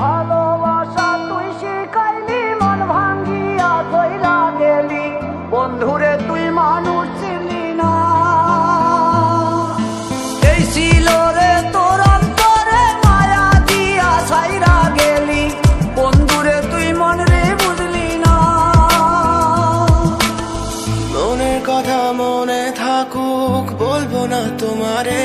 ভালোবাসা তুই শিখাইলি, মন ভাঙ্গিয়া কইরা গেলি। বন্ধুরে, তুই মানুষ ছিলি না। রে তোর মায়া দিয়া ছাইরা গেলি। বন্ধুরে, তুই রে না। কথা মনে থাকুক, বলব না তোমারে।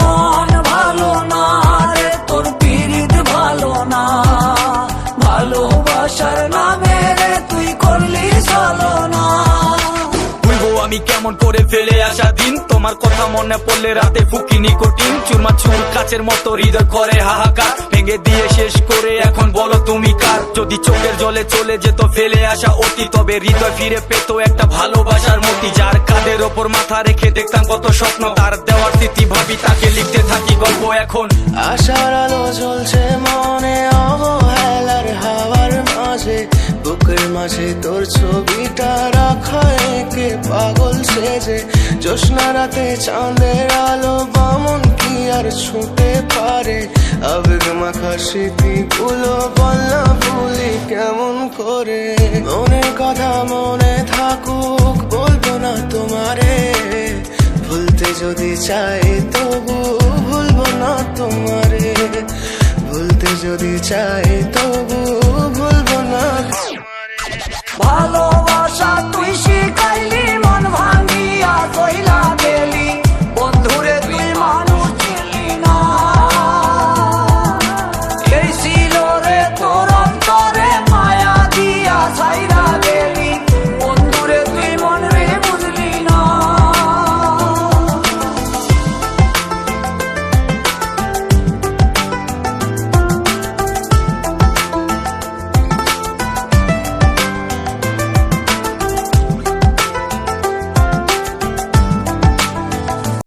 মন ভালো না তোর পিরিত ভালো না। ভালোবাসার নামে রে, তুই করলি আমি কেমন করে ফেলে আসা দিন? তোমার কথা মনে পড়লে রাতে ফুকিনি কঠিন। চুরমা চুর কাচের মতো হৃদয় করে হাহাকার। ভেঙে দিয়ে শেষ করে এখন বলো তুমি কার? যদি চোখের জলে চলে যেত ফেলে আসা অতি তবে হৃদয় ফিরে পেতো একটা ভালোবাসার মতি যার কাঁধের ওপর মাথা রেখে দেখতাম কত স্বপ্ন। তার দেওয়ার স্মৃতি ভাবি, তাকে লিখতে থাকি গল্প এখন। আশার আলো জ্বলছে মনে, অবহেলার হাওয়ার মাঝে। বুকের মাঝে তোর ছবিটা রাখা একে পাগল সেজে। জ্যোৎস্না রাতে চাঁদের আলো বামন আর ছুঁতে পারে। আবেগ মাখা স্মৃতিগুলো বলনা ভুলি কেমন করে? মনের কথা মনে থাকুক, বলব না তোমারে। ভুলতে যদি চাই